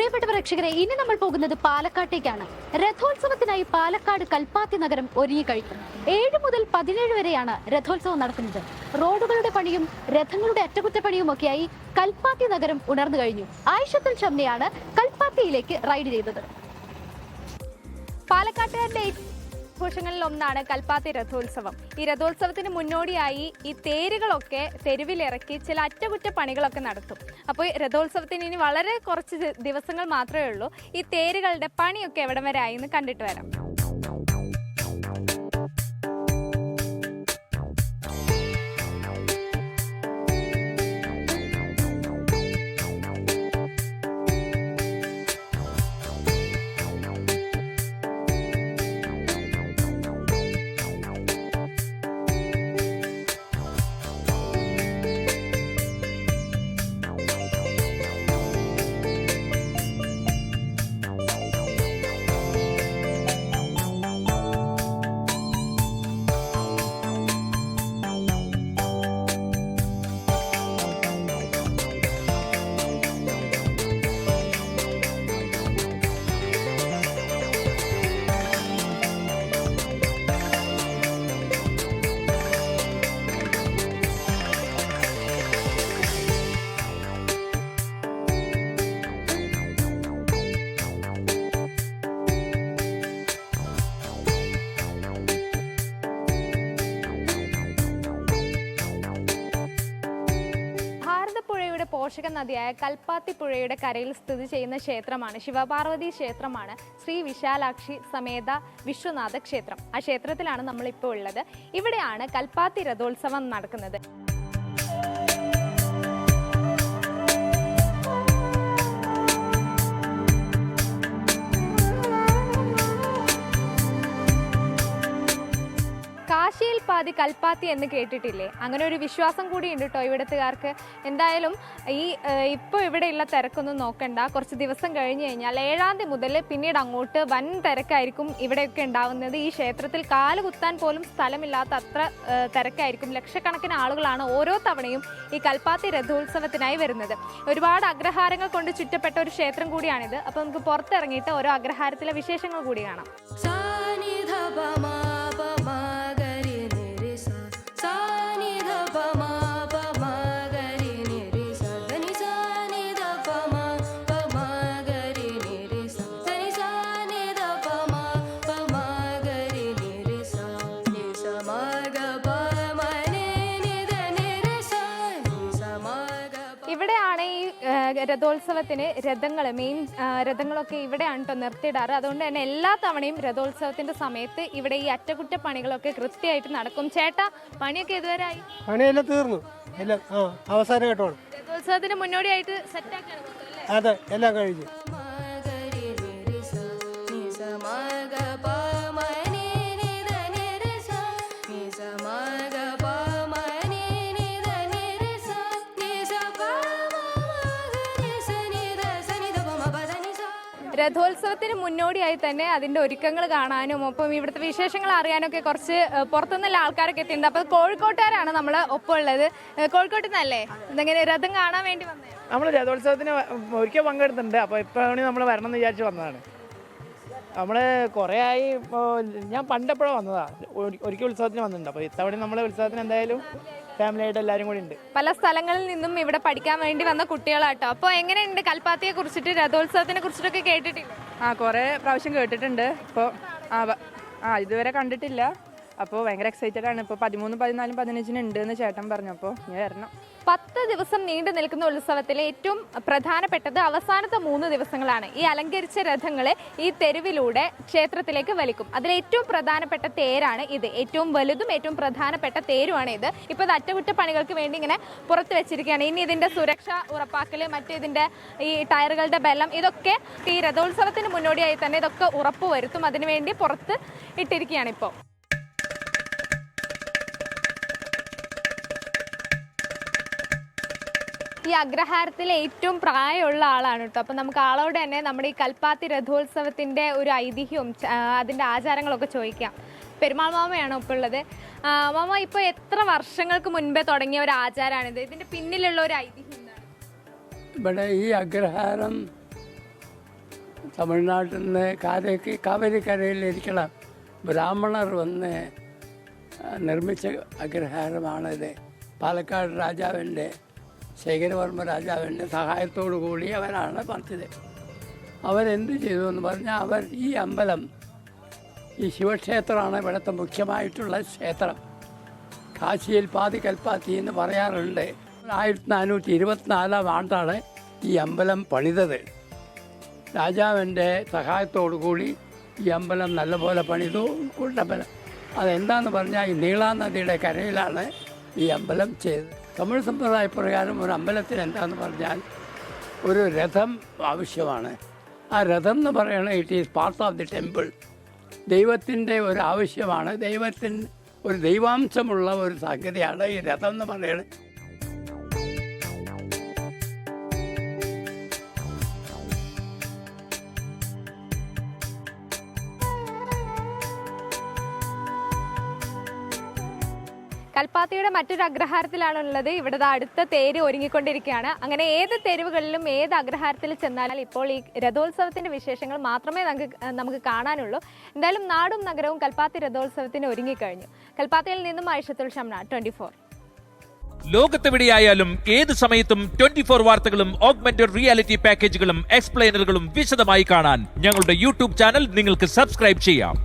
പ്രിയപ്പെട്ട പ്രേക്ഷകരെ ഇനി നമ്മൾ പോകുന്നത് പാലക്കാട്ടേക്കാണ്. രഥോത്സവത്തിനായി പാലക്കാട് കൽപ്പാത്തി നഗരം ഒരുങ്ങിക്കഴിഞ്ഞു ഏഴ് മുതൽ പതിനേഴ് വരെയാണ് രഥോത്സവം നടക്കുന്നത്. റോഡുകളുടെ പണിയും രഥങ്ങളുടെ അറ്റകുറ്റപ്പണിയും ഒക്കെയായി കൽപ്പാത്തി നഗരം ഉണർന്നു കഴിഞ്ഞു. ആയിഷത്തുൽ ഷംനയാണ് കൽപ്പാത്തിയിലേക്ക് റൈഡ് ചെയ്തത്. പാലക്കാട്ടുകാരുടെ ആഘോഷങ്ങളിൽ ഒന്നാണ് കൽപ്പാത്തി രഥോത്സവം. ഈ രഥോത്സവത്തിന് മുന്നോടിയായി ഈ തേരുകളൊക്കെ തെരുവിലിറക്കി ചില അറ്റകുറ്റപ്പണികളൊക്കെ നടത്തും. അപ്പോൾ രഥോത്സവത്തിന് ഇനി വളരെ കുറച്ച് ദിവസങ്ങൾ മാത്രമേ ഉള്ളൂ. ഈ തേരുകളുടെ പണിയൊക്കെ എവിടം വരെ ആയി എന്ന് കണ്ടിട്ട് വരാം. പോഷക നദിയായ കൽപ്പാത്തി പുഴയുടെ കരയിൽ സ്ഥിതി ചെയ്യുന്ന ക്ഷേത്രമാണ് ശിവപാർവതി ക്ഷേത്രമാണ് ശ്രീ വിശാലാക്ഷി സമേത വിശ്വനാഥ ക്ഷേത്രം. ആ ക്ഷേത്രത്തിലാണ് നമ്മളിപ്പോൾ ഉള്ളത്. ഇവിടെയാണ് കൽപ്പാത്തി രഥോത്സവം നടക്കുന്നത്. പാതി കൽപ്പാത്തി എന്ന് കേട്ടിട്ടില്ലേ? അങ്ങനെ ഒരു വിശ്വാസം കൂടി ഉണ്ട് കേട്ടോ ഇവിടത്തുകാർക്ക്. എന്തായാലും ഈ ഇപ്പോൾ ഇവിടെയുള്ള തിരക്കൊന്നും നോക്കണ്ട. കുറച്ച് ദിവസം കഴിഞ്ഞ് കഴിഞ്ഞാൽ ഏഴാം തീയതി മുതൽ പിന്നീട് അങ്ങോട്ട് വൻ തിരക്കായിരിക്കും ഇവിടെയൊക്കെ ഉണ്ടാവുന്നത്. ഈ ക്ഷേത്രത്തിൽ കാൽ കുത്താൻ പോലും സ്ഥലമില്ലാത്ത അത്ര തിരക്കായിരിക്കും. ലക്ഷക്കണക്കിന് ആളുകളാണ് ഓരോ തവണയും ഈ കൽപ്പാത്തി രഥോത്സവത്തിനായി വരുന്നത്. ഒരുപാട് അഗ്രഹാരങ്ങൾ കൊണ്ട് ചുറ്റപ്പെട്ട ഒരു ക്ഷേത്രം കൂടിയാണിത്. അപ്പോൾ നമുക്ക് പുറത്തിറങ്ങിയിട്ട് ഓരോ അഗ്രഹാരത്തിലെ വിശേഷങ്ങൾ കൂടി കാണാം. ഇവിടെയാണ് ഈ രഥോത്സവത്തിന് രഥങ്ങൾ മെയിൻ രഥങ്ങളൊക്കെ ഇവിടെയാണ് കേട്ടോ നിർത്തിയിടാറ്. അതുകൊണ്ട് തന്നെ എല്ലാ തവണയും രഥോത്സവത്തിന്റെ സമയത്ത് ഇവിടെ ഈ അറ്റകുറ്റപ്പണികളൊക്കെ കൃത്യമായിട്ട് നടക്കും. ചേട്ടാ പണിയൊക്കെ ഇതുവരെ ആയി പണിയെല്ലാം തീർന്നു. എല്ലാം ആ രഥോത്സവത്തിന് മുന്നോടിയായിട്ട് സെറ്റ് ആക്കി അല്ലേ അതെ എല്ലാം കഴിഞ്ഞു. രഥോത്സവത്തിന് മുന്നോടിയായി തന്നെ അതിന്റെ ഒരുക്കങ്ങൾ കാണാനും ഒപ്പം ഇവിടുത്തെ വിശേഷങ്ങൾ അറിയാനൊക്കെ കുറച്ച് പുറത്തുനിന്നുള്ള ആൾക്കാരൊക്കെ എത്തിയിട്ടുണ്ട്. അപ്പോൾ കോഴിക്കോട്ടുകാരാണ് നമ്മൾ ഒപ്പം ഉള്ളത് കോഴിക്കോട്ടിൽ കോഴിക്കോട്ട് നിന്നല്ലേ ഇതെങ്ങനെ രഥം കാണാൻ വേണ്ടി വന്നത് നമ്മൾ രഥോത്സവത്തിന് ഒരിക്കൽ പങ്കെടുത്തിട്ടുണ്ട്. അപ്പോൾ ഇപ്പോഴാണ് നമ്മൾ വരണം എന്ന് വിചാരിച്ച് വന്നതാണ്. നമ്മൾ കൊറേ ആയി ഇപ്പോൾ ഞാൻ പണ്ടെപ്പോഴാണ് വന്നതാ? ഒരിക്കൽ ഉത്സവത്തിന് വന്നിട്ടുണ്ട്. അപ്പോൾ ഇത്തവണ നമ്മളെ ഉത്സവത്തിന് എന്തായാലും ഫാമിലി ആയിട്ട് എല്ലാവരും കൂടി ഉണ്ട്. പല സ്ഥലങ്ങളിൽ നിന്നും ഇവിടെ പഠിക്കാൻ വേണ്ടി വന്ന കുട്ടികളാട്ടോ. അപ്പോൾ എങ്ങനെയുണ്ട് കൽപ്പാത്തിയെ കുറിച്ചിട്ട് രഥോത്സവത്തിനെ കുറിച്ചിട്ടൊക്കെ കേട്ടിട്ടില്ല? ആ കുറേ പ്രാവശ്യം കേട്ടിട്ടുണ്ട്. ഇപ്പോൾ ആ വ- ആ ഇതുവരെ കണ്ടിട്ടില്ല. അപ്പോൾ ഭയങ്കര എക്സൈറ്റഡ് ആണ്. ഇപ്പോൾ പതിമൂന്ന് പതിനാലും പതിനഞ്ചിന് ഉണ്ട് എന്ന് ചേട്ടൻ പറഞ്ഞു. അപ്പോൾ ഞാൻ വരണം. പത്ത് ദിവസം നീണ്ടു നിൽക്കുന്ന ഉത്സവത്തിലെ ഏറ്റവും പ്രധാനപ്പെട്ടത് അവസാനത്തെ മൂന്ന് ദിവസങ്ങളാണ്. ഈ അലങ്കരിച്ച രഥങ്ങളെ ഈ തെരുവിലൂടെ ക്ഷേത്രത്തിലേക്ക് വലിക്കും. അതിലേറ്റവും പ്രധാനപ്പെട്ട തേരാണ് ഇത്. ഏറ്റവും വലുതും ഏറ്റവും പ്രധാനപ്പെട്ട തേരുമാണ് ഇത്. ഇപ്പോൾ ഇത് അറ്റകുറ്റപ്പണികൾക്ക് വേണ്ടി ഇങ്ങനെ പുറത്ത് വെച്ചിരിക്കുകയാണ്. ഇനി ഇതിന്റെ സുരക്ഷ ഉറപ്പാക്കൽ മറ്റു ഇതിന്റെ ഈ ടയറുകളുടെ ബലം ഇതൊക്കെ ഈ രഥോത്സവത്തിന് മുന്നോടിയായി തന്നെ ഇതൊക്കെ ഉറപ്പ് വരുത്തും അതിനുവേണ്ടി പുറത്ത് ഇട്ടിരിക്കുകയാണ് ഇപ്പോൾ ഈ അഗ്രഹാരത്തിലെ ഏറ്റവും പ്രായമുള്ള ആളാണ് കേട്ടോ. അപ്പം നമുക്ക് ആളോട് തന്നെ നമ്മുടെ ഈ കൽപ്പാത്തി രഥോത്സവത്തിന്റെ ഒരു ഐതിഹ്യവും അതിന്റെ ആചാരങ്ങളൊക്കെ ചോദിക്കാം. പെരുമാൾ മാമയാണ് ഇപ്പോൾ ഉള്ളത്? മാമ ഇപ്പോൾ എത്ര വർഷങ്ങൾക്ക് മുൻപേ തുടങ്ങിയ ഒരു ആചാരമാണിത് ഇതിന്റെ പിന്നിലുള്ള ഒരു ഐതിഹ്യം ഇവിടെ ഈ അഗ്രഹാരം തമിഴ്നാട്ടിൽ നിന്ന് കാരയ്ക്ക് കാവേരിക്കരയിലിരിക്കണം ബ്രാഹ്മണർ വന്ന് നിർമ്മിച്ച അഗ്രഹാരമാണിത്. പാലക്കാട് രാജാവിന്റെ ശേഖരവർമ്മ രാജാവിന്റെ സഹായത്തോടു കൂടി അവരാണ് പറഞ്ഞത് അവരെന്ത് ചെയ്തു എന്ന് പറഞ്ഞാൽ അവർ ഈ അമ്പലം ഈ ശിവക്ഷേത്രമാണ് ഇവിടുത്തെ മുഖ്യമായിട്ടുള്ള ക്ഷേത്രം. കാശിയിൽ പാതി കൽപ്പാത്തി എന്ന് പറയാറുണ്ട്. ആയിരത്തി നാനൂറ്റി ഇരുപത്തിനാലാം ആണ്ടാണ് ഈ അമ്പലം പണിതത്. രാജാവിന്റെ കൂടി ഈ അമ്പലം നല്ലപോലെ പണിതു. കൂട്ടമ്പലം അതെന്താന്ന് പറഞ്ഞാൽ ഈ നീളാനദിയുടെ കരയിലാണ് ഈ അമ്പലം ചെയ്തത്. തമിഴ് സമ്പ്രദായ പ്രകാരം ഒരു അമ്പലത്തിന് എന്താന്ന് പറഞ്ഞാൽ ഒരു രഥം ആവശ്യമാണ്. ആ രഥം എന്ന് പറയണത് it is part of the temple ദൈവത്തിന്റെ ഒരു ആവശ്യമാണ്. ദൈവത്തിന് ഒരു ദൈവാംശമുള്ള ഒരു സംഗതിയാണ് ഈ രഥം എന്ന് പറയുന്നത്. കൽപ്പാത്തിയുടെ മറ്റൊരു അഗ്രഹാരത്തിലാണുള്ളത്. ഇവിടെ അടുത്ത തേര് ഒരുങ്ങിക്കൊണ്ടിരിക്കുകയാണ്. അങ്ങനെ ഏത് തെരുവുകളിലും ഏത് അഗ്രഹാരത്തിൽ ചെന്നാലും ഇപ്പോൾ ഈ രഥോത്സവത്തിന്റെ വിശേഷങ്ങൾ മാത്രമേ നമുക്ക് നമുക്ക് കാണാനുള്ളൂ. എന്തായാലും നാടും നഗരവും കൽപ്പാത്തി രഥോത്സവത്തിന് ഒരുങ്ങിക്കഴിഞ്ഞു. കൽപ്പാത്തിയിൽ നിന്നും ആയിഷത്തുൽ ഷംന ട്വന്റി ഫോർ. ലോകത്തെവിടെയായാലും ഏത് സമയത്തും ട്വന്റി ഫോർ വാർത്തകളും ഓഗ്മെന്റഡ് റിയാലിറ്റി പാക്കേജുകളും എക്സ്പ്ലെയിനറുകളും വിശദമായി കാണാൻ ഞങ്ങളുടെ യൂട്യൂബ് ചാനൽ നിങ്ങൾക്ക് സബ്സ്ക്രൈബ് ചെയ്യാം.